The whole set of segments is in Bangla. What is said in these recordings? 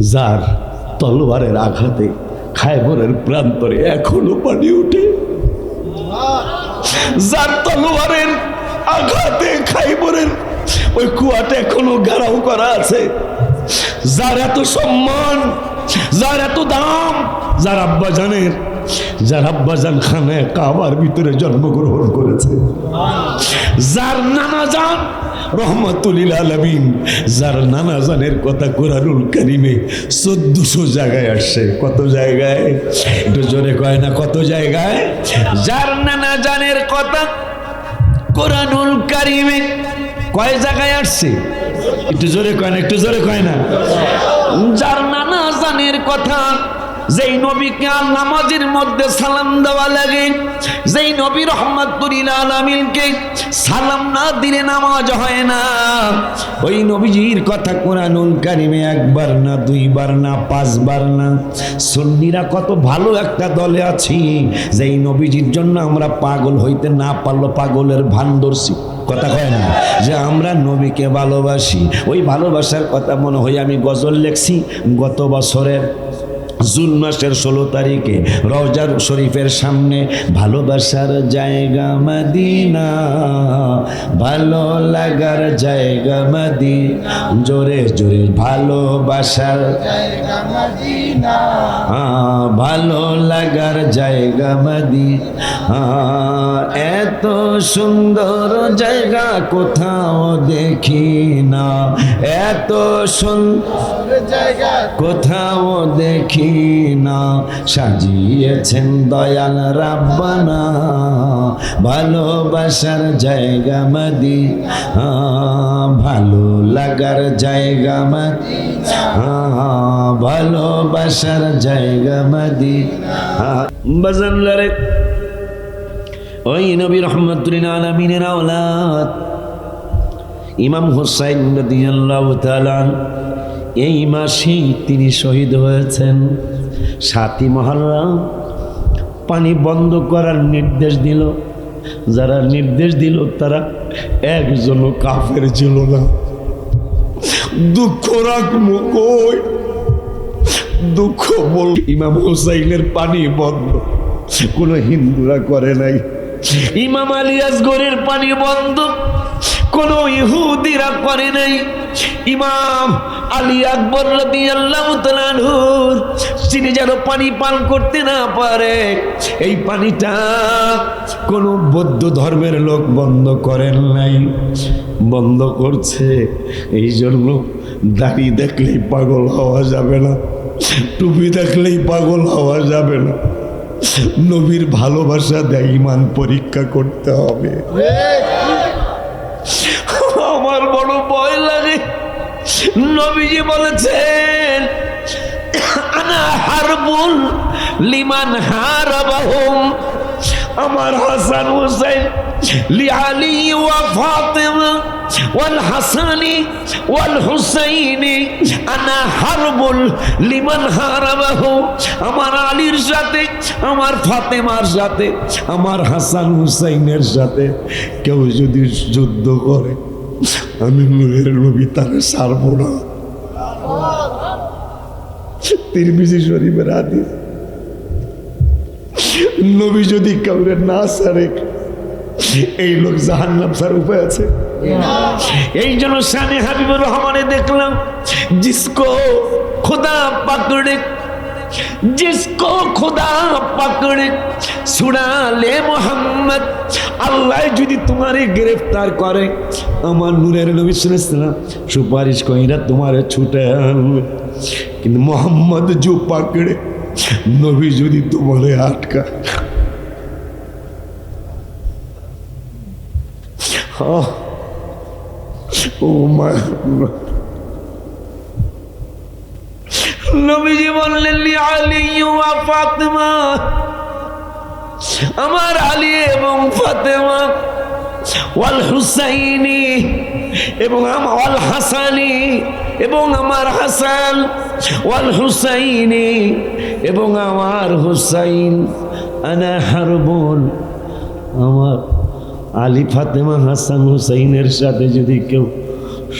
যার তলোয়ারের আঘাতে খায়বরের প্রান্তরে এখনও পানি উঠে যার তলোয়ারের আঘাতে খাইবরের ওই কুয়াটা এখনও গাড়াও করা আছে। যার এত সম্মান, যার এত দাম, যার আব্বাজানের যার আব্বাজান খানে কাবার ভিতরে জন্মগ্রহণ করেছে। যার নানা রহমতুলিল আলমিন, যার নানা জানের কথা কোরআনুল কারিমে চোদ্দশো জায়গায় আসছে। কত জায়গায়? একটু জোরে কয় না, কত জায়গায়? যার নানা জানের কথা কোরআনুল কারিমে কয় জায়গায় আসছে? একটু জোরে কয় না, একটু জোরে কয় না। যার নানা জানের কথা যেই নবীকে আর নামাজের মধ্যে সালাম দেওয়া লাগে, যেই নবী রহমতুল আলমিনকে সালাম না দিলে নামাজ হয় না। ওই নবীজির কথা কোরআনুল কারিমে একবার না, দুইবার না, পাঁচবার না। সুন্নিরা কত ভালো একটা দলে আছি, যেই নবীজির জন্য আমরা পাগল হইতে না পারল পাগলের ভান ধরছি কথা কয় না। যে আমরা নবীকে ভালোবাসি, ওই ভালোবাসার কথা মনে হয় আমি গজল লেখছি। গত বছরের জুন মাসের ষোলো তারিখে রওজার শরীফের সামনে ভালোবাসার জায়গা মদিনা, ভালো লাগার জায়গা মদি জোরে জোরে ভালোবাসার ভালো লাগার জায়গা মদি এত সুন্দর জায়গা কোথাও দেখি না, এত সুন্দর জায়গা কোথাও দেখি সাজিয়েছেন দয়াল রাব্বানা। ভালোবাসার জায়গা মাদি ভালো লাগার জায়গা মাদি ভালোবাসার জায়গা মাদি ওই নবী রহমতুল্লিন আলমিনের আওলাদ, ইমাম হুসাইন রাদিয়াল্লাহু এই মাসেই তিনি শহীদ হয়েছেন। সাতই মহরম পানি বন্ধ করার নির্দেশ দিল। যারা নির্দেশ দিল, তারা একজনও কাফের ছিল না। দুঃখ রাখব কই? দুঃখ বল ইমাম হুসাইনের পানি বন্ধ। কোনো হিন্দুরা করে নাই। ইমাম আলী আসগরের পানি বন্ধ। কোন ইহুদিরা করে নাই। ইমাম আলী আকবর রাদিয়াল্লাহু তাআলার তিনি যেন পানি পান করতে না পারে, এই পানিটা কোন বৌদ্ধ ধর্মের লোক বন্ধ করেন নাই। বন্ধ করছে এই জন্য দাড়ি দেখলেই পাগল হওয়া যাবে না, টুপি দেখলেই পাগল হওয়া যাবে না। নবীর ভালোবাসা দেয় ইমান পরীক্ষা করতে হবে। নবীজি বলেছেন, আনা হারবুল লিমান হারাবাহুম। আমার হাসান হুসাইন লিআলি ওয়া ফাতিমা ওয়াল হাসানি ওয়াল হুসাইনি। আনা হারবুল লিমান হারাবাহু। আমার আলীর সাথে, আমার ফাতেমার সাথে, আমার হাসান হুসাইনের সাথে কেউ যদি যুদ্ধ করে আমি নূরের নবী তার সারব না। তিরমিজি শরীফের হাদিস। নবী যদি কাউরে না সারে, এই লোক জাহান্নাম সার উপায় আছে। এই জন্য শানে হাবিবুর রহমানে দেখলাম, জিসকো খুদা পাকড়ে जिसको खुदा पकड़े सुना ले मोहम्मद আল্লাহ যদি তোমারে গ্রেফতার করে আমার নূরের নবী শুনেছিলাম সুপারিশ কইরা তোমারে ছুটে আনবে কিন্তু মোহাম্মদ জু পাকড়ে নবী যদি তোমারে আটকা আহ, ও মা নবীজি বললেন আলী ওয়া ফাতেমা। আমার আলী এবং ফাতেমা, ওয়াল হুসাইনি এবং আমার হাসানি এবং আমার হাসান, ওয়াল হুসাইনি এবং আমার হুসাইন, আনা হারবুল আমার আলী, ফাতেমা, হাসান, হুসাইনের সাথে যদি কেউ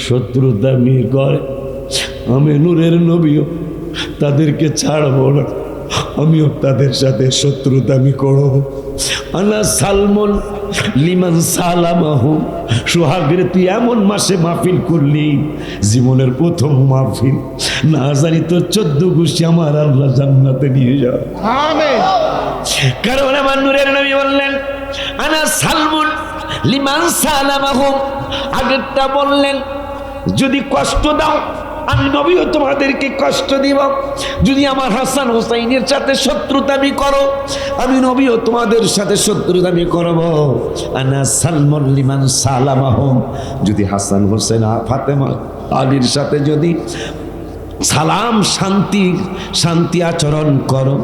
শত্রুতা মিল করে, আমি নূরের নবীও তাদেরকে ছাড়বো না। আমিও তাদের সাথে শত্রুতামি করব। আনা সালমন লিমান সালামাহু। সোহাগের তুই এমন মাসে মাহফিল করলি? জীবনের প্রথম মাহফিল। না জানি তোর চোদ্দ গোষ্ঠী আমার আল্লাহ জান্নাতে নিয়ে যা কারণ আমার নূরের নবী বললেন আনা সালমুন লিমান সালামাহুম আগেরটা বললেন যদি কষ্ট দাও আমি নবীও তোমাদেরকে কষ্ট দিব। যদি আমার হাসান হোসাইনের সাথে শত্রুতামি করো আমি নবীও তোমাদের সাথে শত্রুতামি করব। আনা সালমন লিমান সালামাহুম। যদি হাসান হোসেন ফাতেমা আলীর সাথে যদি সালাম শান্তি শান্তি আচরণ করো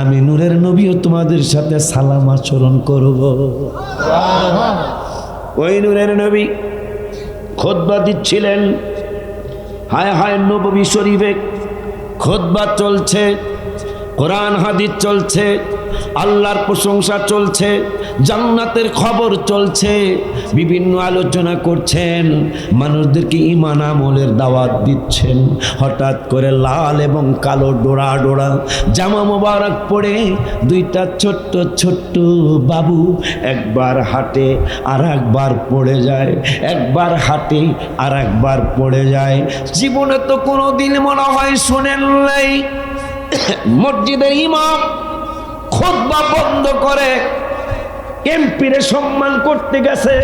আমি নূরের নবীও তোমাদের সাথে সালাম আচরণ করব। ওই নূরের নবী খোদবা দিচ্ছিলেন। হায় হায় নবী শরীফে খোদবা চলছে কোরআন হাদিস চলছে আল্লাহর প্রশংসা চলছে, জান্নাতের খবর চলছে, বিভিন্ন আলোচনা করছেন, মানুষদেরকে ইমান আমলের দাওয়াত দিচ্ছেন। হঠাৎ করে লাল এবং কালো ডোরা ডোরা, জামা মোবারক পড়ে দুইটা ছোট্ট ছোট্ট বাবু একবার হাটে আর একবার পড়ে যায়, একবার হাটে আর একবার পড়ে যায়। জীবনে তো কোনো দিন মনে হয় শোনেন নাই, মসজিদের ইমাম খোদবা বন্ধ করে। এমপিরে সম্মান করতে গেছে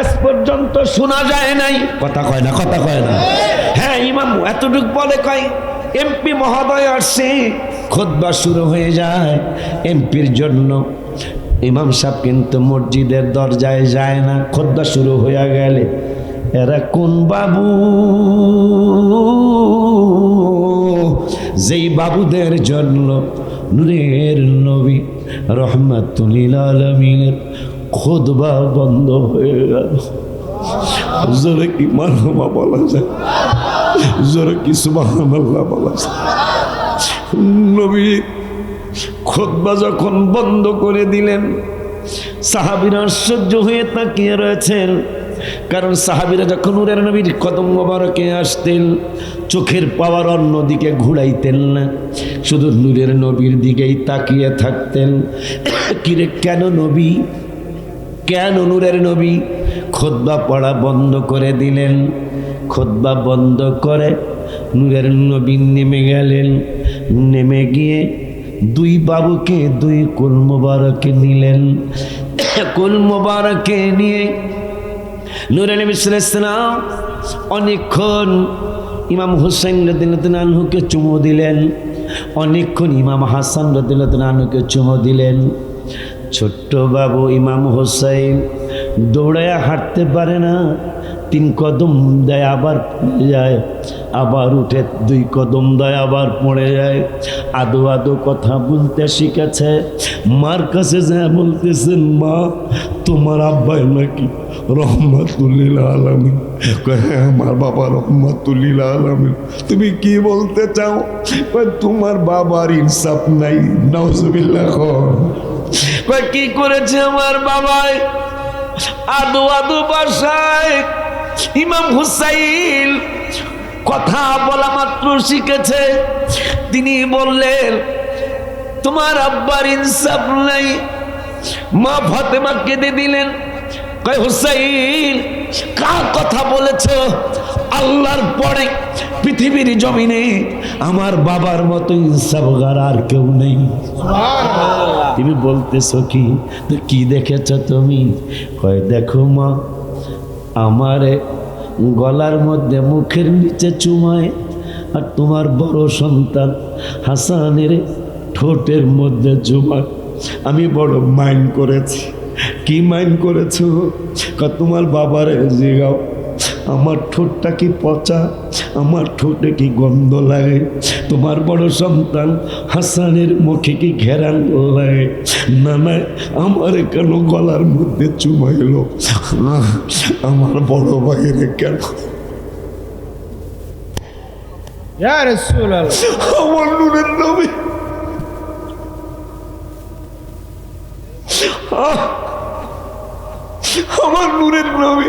আজ পর্যন্ত শোনা যায় নাই। কথা কয় না কথা কয় না। হ্যাঁ ইমাম এতটুক বলে কয় এমপি মহোদয় আসছে খোদবা শুরু হয়ে যায়। এমপির জন্য ইমাম সাহেব কিন্তু মসজিদের দরজায় যায় না খোদবা শুরু হয়ে গেলে এরা কোন বাবু? যেই বাবুদের জন্য নূরের নবী রহমাতুলিল আলমিনের খোদবা বন্ধ হয়ে গেল। জোরে কি মারহমা বলা যায়। জোরে কি সুবহানাল্লাহ বলা যায়। নবী খোদবা যখন বন্ধ করে দিলেন, সাহাবিরা আশ্চর্য হয়ে তাকিয়ে রয়েছেন। কারণ সাহাবিরা যখন নূরের নবীর কদম মোবারকে আসতেন, চোখের পাওয়ার অন্যদিকে ঘুরাইতেন না। শুধু নূরের নবীর দিকেই তাকিয়ে থাকতেন। কিরে, কেন নবী? কেন নূরের নবী? খোদবা পড়া বন্ধ করে দিলেন। খোদবা বন্ধ করে নূরের নবী নেমে গেলেন। নেমে গিয়ে দুই বাবুকে দুই কুল মোবারকে নিলেন। কুল মোবারকে নিয়ে নুরেন ইসলাম অনেকক্ষণ ইমাম হুসেন রদিন আনহুকে চুমো দিলেন। অনেকক্ষণ ইমাম হাসান রদিন আনহুকে চুমো দিলেন। ছোট্ট বাবু ইমাম হোসাইন দৌড়ায় হাঁটতে পারে না। তিন কদম দেয় আবার পড়ে যায় আবার উঠে দুই কদম দেয় আবার পড়ে যায়। আদো আদো কথা বলতে শিখেছে। মার কাছে যা বলতেছেন মা তোমার আব্বাই নাকি রহমাতুল্লিল আলমিন। হ্যাঁ আমার বাবা রহমাতুল্লিল আলমিন। তুমি কি বলতে চাও? তোমার বাবার ইনসাফ নাই নজবিল্লা কয়, কি করেছে আমার বাবাই? আদু আদু বাসায় ইমাম হুসাইন কথা বলা মাত্র শিখেছে। তিনি বললেন তোমার আব্বার ইনসাফ নাই। মা ফাতেমা কেঁদে দিলেন। কয় হুসাইন কার কথা বলেছ? আল্লাহর পরে পৃথিবীর জমিনে আমার বাবার মতো ইনসাফগার আর কেউ নেই। তুমি বলতেছো কি? কি দেখেছ তুমি? কয় দেখো মা আমারে গলার মধ্যে মুখের নিচে চুমায়, আর তোমার বড় সন্তান হাসানের ঠোঁটের মধ্যে চুমায়। আমি বড় মাইন্ড করেছি। কি মাইন্ড করেছ? তোমার বাবারে জিগাও। আমার ঠোঁটটা কি পচা? আমার ঠোঁটে কি গন্ধ লাগে? তোমার বড় সন্তান হাসানের মুখে কি ঘেরান লাগে? না না আমার কেন গলার মধ্যে চুমাইল আমার বড় ভাইয়ের কেন? আমার নূরের নবী নবী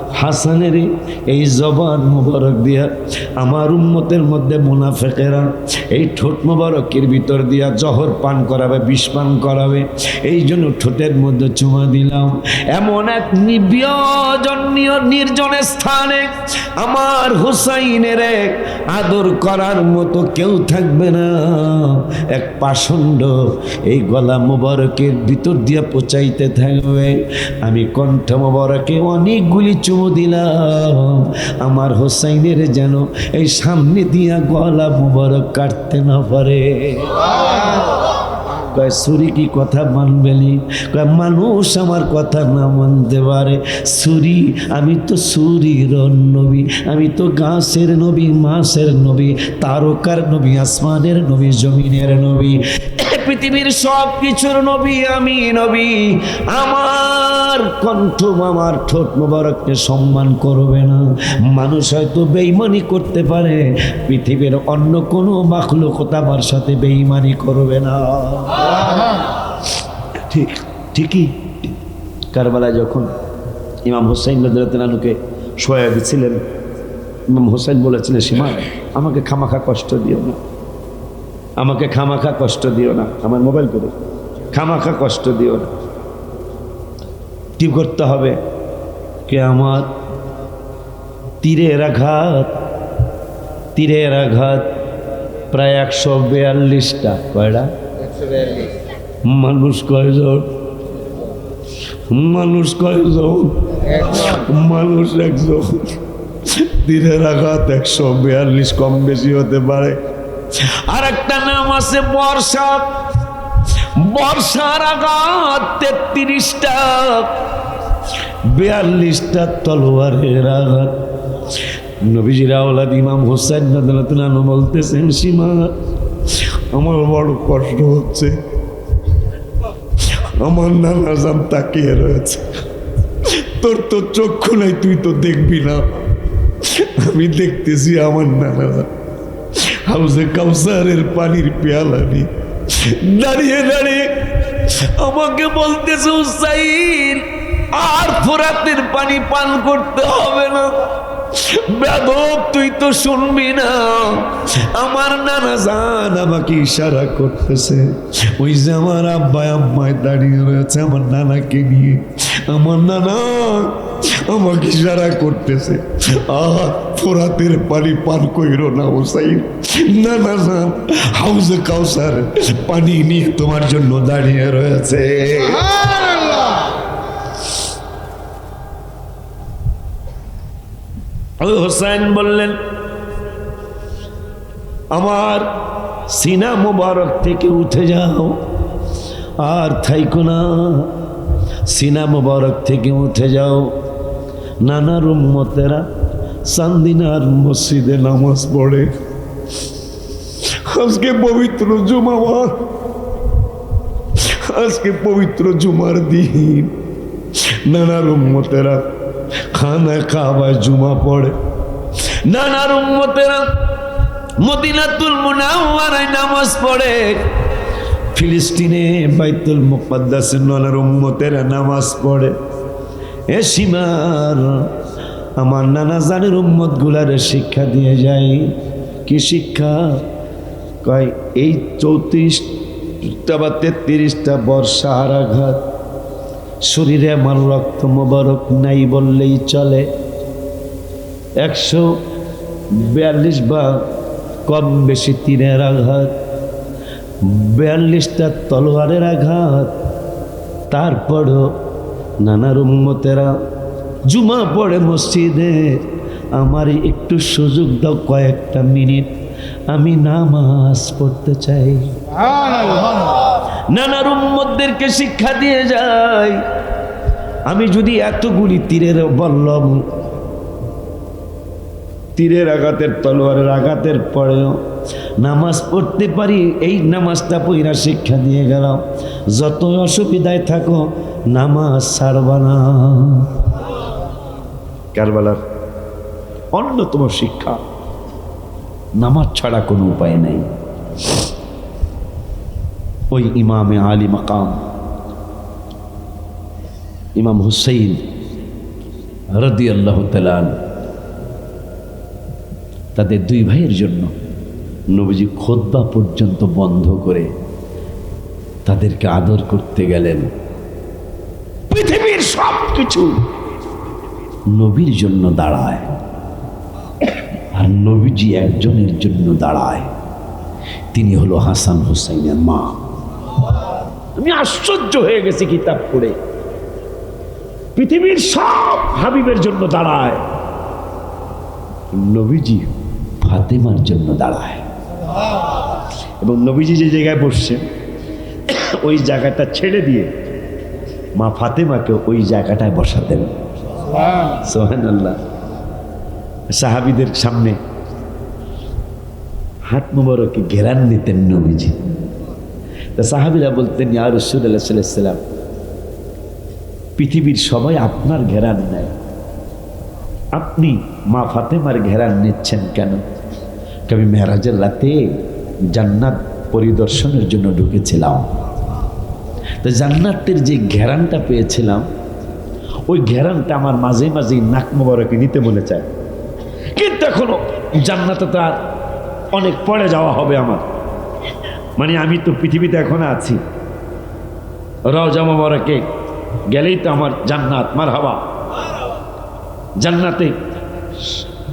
হাসানের এই জবান মোবারক দিয়া আমার উম্মতের মধ্যে মুনাফেকেরা এই ঠোঁট মোবারকের ভিতর দিয়া জহর পান করাবে, বিষ পান করাবে। এই জন্য ঠোঁটের মধ্যে চুমা দিলাম। এমন এক নির্বিয়জনীয় নির্জন স্থানে আমার হুসাইনের এক আদর করার মতো কেউ থাকবে না। এক পাষণ্ড এই গলা মোবারকের ভিতর দিয়া পচাইতে থাকবে। আমি কণ্ঠ মোবারকে অনেকগুলি চুমু দিলাম। আমার হোসাইনের যেন এই সামনে দিয়া গলা মুবারক কাটতে না পারে। কয়, সুরি কি কথা মানবেনি কয়, মানুষ আমার কথা না মানতে পারে। সুরি, আমি তো সুরির নবী, আমি তো গাছের নবী, মাছের নবী, তারকার নবী, আসমানের নবী, জমিনের নবী। পৃথিবীর সব কিছুর নবী, আমি নবী। আমার কণ্ঠ আমার ঠোঁট মোবারককে সম্মান করবে না। মানুষ হয়তো বেইমানি করতে পারে, পৃথিবীর অন্য কোনো মাখলুকতা আমার সাথে বেইমানি করবে না। ঠিক, ঠিকই। কারবালায় যখন ইমাম হোসাইন রদুকে শোয়া দিচ্ছিলেন ইমাম হোসাইন বলেছিলেন, সীমা, আমাকে খামাখা কষ্ট দিও না। আমাকে খামাখা কষ্ট দিও না। আমার মোবাইল করে। খামাখা কষ্ট দিও না। কি করতে হবে? কে আমার তীরের আঘাত তীরের আঘাত প্রায় একশো বিয়াল্লিশটা। কয়টা? মানুষ কয়জন? মানুষ কয়জন? মানুষ একজন। তীরের আঘাত একশো বিয়াল্লিশ, কম বেশি হতে পারে। আর একটা নাম আছে বর্ষা। বর্ষার আঘাত তেত্রিশটা। বিয়াল্লিশটা তলোয়ারের আঘাত। নবীজির আওলাদ ইমাম হোসেন বলতেছেন, সীমা আমার বড় কষ্ট হচ্ছে। আমার নানা জান তাকিয়ে রয়েছে। তোর তো চক্ষু নাই, তুই তো দেখবি না। আমি দেখতেছি আমার নানা জান। হাউসে কাউসারের পানির পেয়ালা নিয়ে দাঁড়িয়ে দাঁড়িয়ে আমাকে বলতেছে উসাইন আর ফোরাতের পানি পান করতে হবে না। বেদব তুই তো শুনবি না। আমার নানা জান আমাকে ইশারা করতেছে। ওই যে আমার আব্বাই আম্মায় দাঁড়িয়ে রয়েছে, আমার নানাকে নিয়ে। আমার নানা আমাকে ইশারা করতেছে। আহ, ফোরাতের পানি পান কইরো না ওসাই না না না হাউসে কাউসার, পানি নিয়ে তোমার জন্য দাঁড়িয়ে রয়েছে। হোসেন বললেন, আমার সিনা মোবারক থেকে উঠে যাও, আর থাইকো না। সিনা মোবারক থেকে উঠে যাও। নানার উম্মতেরা সান্দিনার মসজিদে নামাজ পড়ে। আজকে পবিত্র জুমাবার আজকে পবিত্র জুমার দিন। নানার উম্মতেরা খানা খাওয়ায় জুমা পড়ে। নানার উম্মতেরা মদিনাতুল মুনাওয়ারায় নামাজ পড়ে। ফিলিস্তিনে বাইতুল মুকদ্দাসে নানার উম্মতেরা নামাজ পড়ে। এ সীমার আমার নানা জানের উম্মত গুলারে শিক্ষা দিয়ে যায় কি শিক্ষা? কয়, এই চৌত্রিশটা বা তেত্রিশটা বর্ষার আঘাত শরীরে আমার রক্ত মোবারক নাই বললেই চলে। একশো বিয়াল্লিশ বা কম বেশি তীরের আঘাত, বিয়াল্লিশটা তলোয়ারের আঘাত, তারপরও নানার উম্মতেরা জুমা পড়ে মসজিদে আমার একটু সুযোগ দাও কয়েকটা মিনিট, আমি নামাজ পড়তে চাই। নানার উম্মতদেরকে শিক্ষা দিয়ে যায়। আমি যদি এতগুলি তীরের বললম, তীরের আঘাতের তলোয়ারের আঘাতের পরেও নামাজ পড়তে পারি, এই নামাজটা পইরা শিক্ষা দিয়ে গেলাম। যত অসুবিধায় থাকো, নামাজ ছাড়বা না। কারবালার অন্যতম শিক্ষা, নামাজ ছাড়া কোনো উপায় নেই। ওই ইমামে আলী মাকাম। ইমাম হুসাইন রদি আল্লাহ তালান তাদের দুই ভাইয়ের জন্য নবীজি খোদ্া পর্যন্ত বন্ধ করে তাদেরকে আদর করতে গেলেন। পৃথিবীর সব কিছু নবীর জন্য দাঁড়ায়। আর নবীজি একজনের জন্য দাঁড়ায়। তিনি হলো হাসান হুসাইনের মা। আমি আশ্চর্য হয়ে গেছি কিতাব পড়ে। পৃথিবীর সব হাবিবের জন্য দাঁড়ায়। নবীজি ফাতেমার জন্য দাঁড়ায়। এবং নবীজি যে জায়গায় বসছে ওই জায়গাটা ছেড়ে দিয়ে মা ফাতেমাকে ওই জায়গাটায় বসাতেন। সোহান আল্লাহ সাহাবিদের সামনে হাত মুবারকে ঘেরান নিতেন নবীজি। তা সাহাবিরা বলতেন, ইয়া রসুল আল্লাহ সাল্লাম পৃথিবীর সবাই আপনার ঘেরান নেয়। আপনি মা ফাতেমার ঘেরান নিচ্ছেন কেন? কবি মেহরাজের রাতে জান্নাত পরিদর্শনের জন্য ঢুকেছিলাম। তো জান্নাতের যে ঘেরানটা পেয়েছিলাম, ওই ঘেরানটা আমার মাঝে মাঝে নাক মোবারকে নিতে মনে চায়। কিন্তু এখনও জান্নাতে তো আর অনেক পরে যাওয়া হবে আমার। মানে আমি তো পৃথিবীতে এখন আছি। রওজা মোবারকে গেলেই তো আমার জান্নাত মার হাওয়া জান্নাতে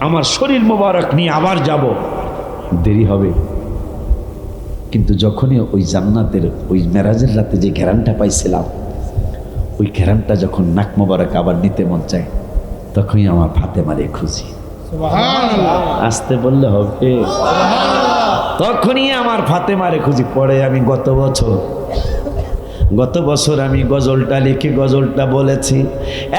আমার শরীর মোবারক নিয়ে আবার যাব। দেরি হবে। কিন্তু যখনই ওই জান্নাতের ওই মেরাজের রাতে যে ঘেরানটা পাইছিলাম ওই ঘেরানটা যখন নাক মোবারক আবার নিতে মন চায় তখনই আমার ফাতে মারে খুঁজি আসতে বললে হবে। তখনই আমার ফাতেমারে খুঁজি পড়ে আমি গত বছর। গত বছর আমি গজলটা লিখে গজলটা বলেছি।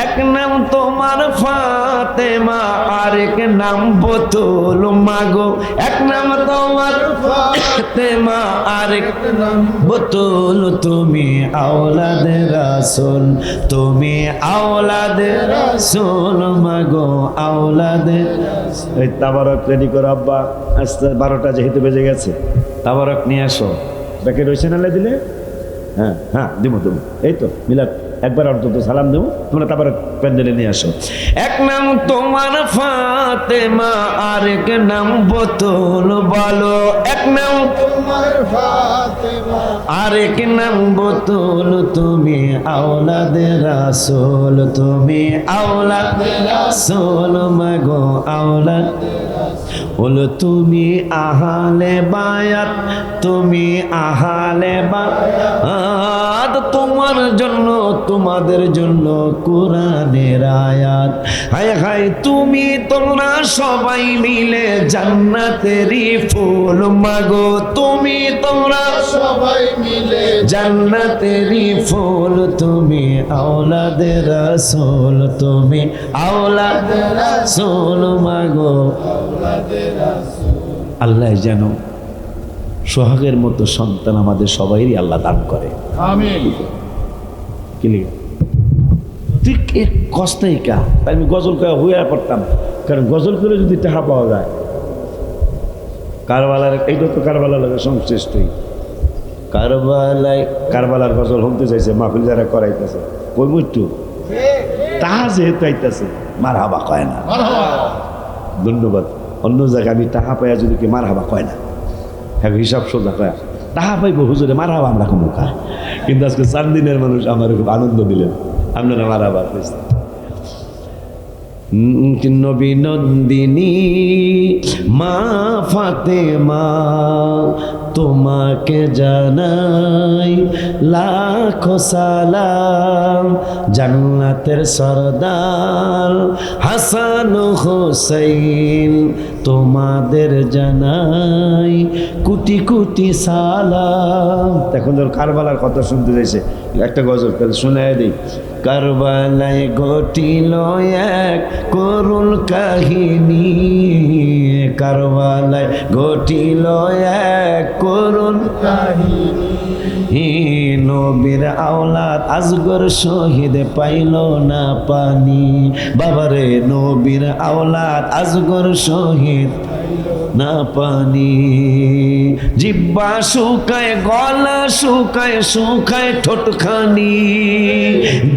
এক নাম তোমার ফাতেমা আর এক নাম বোতল মাগো। এক নাম তোমার ফাতেমা আর এক নাম বোতল তুমি আওলাদে রাসুল। তুমি আওলাদে রাসুল মাগো, আওলাদে ওই তাবারক রেডি করো আব্বা আস্তে বারোটা যেহেতু বেজে গেছে। তাবারক নিয়ে আসো। ব্যাকে রয়েছে নালে দিলে হ্যাঁ হ্যাঁ দেবো দেবো এই তো, মিলাদ, একবার অন্তত সালাম দেবো তোমরা তারপরে প্যান্ডেলে নিয়ে আসো। এক নাম তোমার ফাতেমা আর এক নাম বোতল বলো। এক নাম আর এক নাম বোতল, তুমি আওলাদে রাসোল, তুমি আওলাদে রাসোল, মাগো আওলাদ। বলো, তুমি আহালে বায়াত, তুমি আহালে বায়াত। তোমার জন্য, তোমাদের জন্য কোরআনের আয়াত। হায় হায়, তুমি তোমরা সবাই মিলে জান্নাতেরই ফুল, মাগো। তুমি তোমরা সবাই মিলে জান্নাতেরই ফুল তুমি আওলাদে রাসূল তুমি আওলাদে রাসূল মাগো। আল্লাহ যেন সোহাগের মতো সন্তান আমাদের সবাইরই আল্লাহ দান করে। আমিন। কি লিখে? ঠিক এক কষ্টেই কা। তাই আমি গজল করে হয়ে পড়তাম কারণ গজল করে যদি টাকা পাওয়া যায় কারবালার এইটা তো কারবালার লাগে সংশ্লিষ্টই কারবালায় কারবালার গজল হমতে চাইছে, মাহফিল যারা করাইতেছে। কই মৃত্যু তাহা যেহেতু আইতেছে মার হাবা কয় না। ধন্যবাদ। অন্য জায়গায় আমি টাকা পাইয়া যদি কি মার হাবা কয় না। হ্যাঁ হিসাব সোজা কয়। টাকা পাইবো হুজুরে মার হাবা আমরা কমু কা কিন্তু আজকে চার দিনের মানুষ আমার খুব আনন্দ দিলেন। আপনারা মার হাবা নবী নন্দিনী, মা ফাতেমা তোমাকে জানাই লাখো সালাম, জান্নাতের সরদার হাসান হোসেন তোমাদের জানাই কোটি কোটি সালাম। এখন ধর কারবালার কথা শুনতে চাইছে। একটা গজল তাহলে শোনায় দিই। কারবালায় ঘটিল এক করুণ কাহিনী। কারবালায় ঘটিল এক করুণ হি নবীর আওলাদ আজগর শহীদ পাইল না পানি। বাবারে, নবীর আওলাদ আজগর শহীদ না পানি। জিব্বা শুকায়, গলা শুকায় শুকায় ঠোঁটখানি।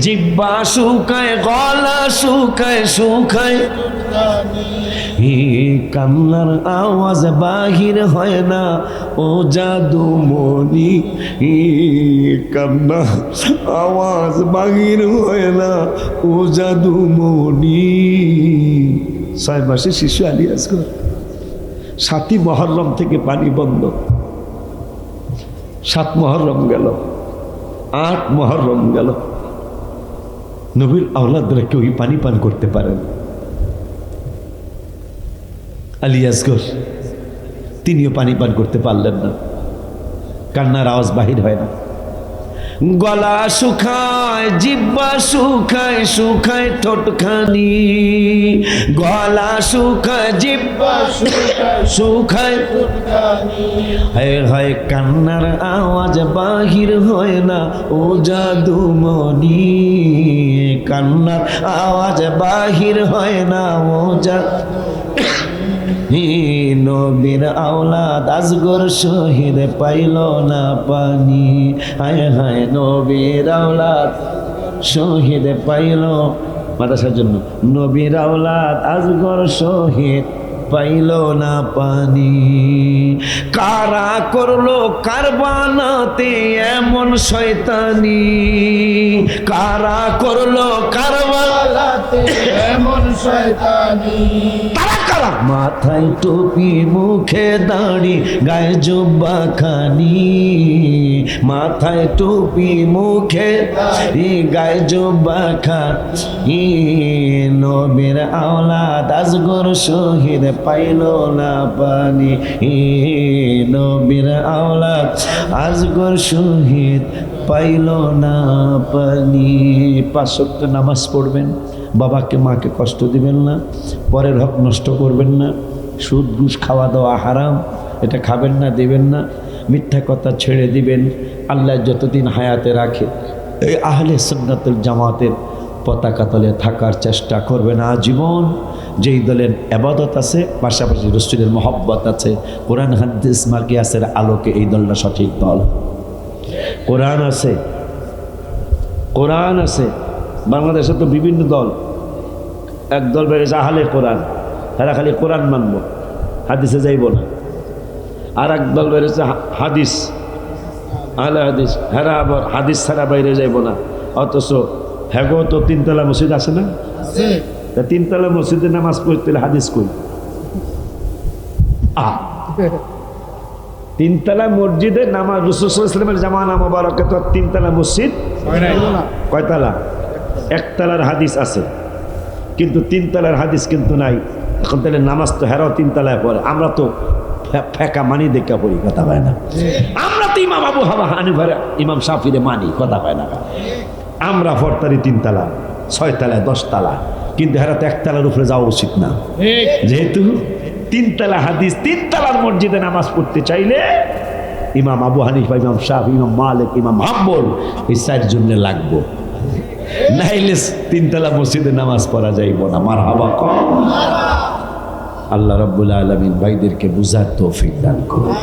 জিব্বা শুকায়, গলা শুকায় শুকায়। কান্নার আওয়াজ বাহির হয় না, ও জাদু মনি কান্না আওয়াজ বাহির হয় না, ও জাদু মনি ছয় মাসে শিশু আলী আজগর। সাতই মহরম থেকে পানি বন্ধ। সাত মহরম গেল, আট মহরম গেল। নবীর আওলাদরা কেউই পানি পান করতে পারেন। আলী আসগর, তিনিও পানি পান করতে পারলেন না। কান্নার আওয়াজ বাহির হয় না। গলা শুকায়, জিব্বা শুকায় শুকায় ঠোঁটখানি। গলা শুকায়, জিব্বা শুকায় হায় হায়, কান্নার আওয়াজ বাহির হয় না, ও জাদুমণি। কান্নার আওয়াজ বাহির হয় না, ও হি নবীর আওলাদ আজগর শহীদ পাইল না পানি। হায় হায়, নবীর আওলাদ শহীদ পাইল মাদাসার জন্য। নবীর আওলাদ আজগর শহীদ পাইল না পানি। কারা করল কারবানাতে এমন শয়তানি? কারা করল কারবানাতে এমন শয়তানি? মাথায় টুপি, মুখে দাড়ি, গায়ে জুব্বা খানি। মাথায় টুপি, মুখে গায়ে জুব্বা খানি। নবীর আওলাদ আজগর শহীদ পাইল না পানি। নবীর আওলাদ আজগর শহীদ পাইল না পানি। পাঁচ ওয়াক্ত নামাজ পড়বেন, বাবাকে, মাকে কষ্ট দিবেন না, পরের হক নষ্ট করবেন না, সুদ, ঘুষ, খাওয়া দাওয়া হারাম, এটা খাবেন না, দেবেন না, মিথ্যা কথা ছেড়ে দিবেন, আল্লাহ যতদিন হায়াতে রাখে, এই আহলে সুন্নাতুল জামাতের পতাকা তলে থাকার চেষ্টা করবেন আজীবন। যেই দলের আবাদত আছে, পাশাপাশি রসুলের মহব্বত আছে। কোরআন, হাদিস মার্কিয়াসের আলোকে এই দলটা সঠিক দল। কোরআন আছে। কোরআন আছে। বাংলাদেশে তো বিভিন্ন দল। এক দল বেড়েছে আহলে কোরআন। তারা খালি কোরআন মানব, হাদিসে যাইব না। আর এক দল বেড়েছে হাদিস। আহলে হাদিস। হেরা আবার হাদিস ছাড়া বাইরে যাইব না। অথচ হ্যাগো তো তিনতলা মসজিদ আছে না? তা তিনতলা মসজিদে নামাজ পড়তে হাদিস কই? আহ তিনতলা মসজিদে নামাজ রসুলের জামানা মোবারকে তো তিনতলা মসজিদ? হয় কয়তলা? একতলার হাদিস আছে। কিন্তু তিনতলার হাদিস কিন্তু নাই। এখন তাহলে নামাজ তো হেরাও তিনতলায় পড়ে। আমরা তো ফেকা মানি দেখা পড়ি কথা পায় না? আমরা তো ইমাম আবু হাবা হানিফার ইমাম সাফিরে মানি কথা পায় না? আমরা ফরতারি তিনতলা ছয়তলায় দশতলা। কিন্তু হেরা তো একতলার উপরে যাওয়া উচিত না। যেহেতু তিনতলা হাদিস তিনতলার মসজিদে নামাজ পড়তে চাইলে ইমাম আবু হানিফ হানিফা ইমাম শাহ ইমাম মালিক ইমাম হাম্বল এই সাইড চারজনে লাগবো। নাইলে তিনতলা মসজিদে নামাজ পড়া যাইব না। মার হাবা কম। আল্লাহ রব্বুল আলমিন ভাইদেরকে বুঝার তৌফিক দান করুন।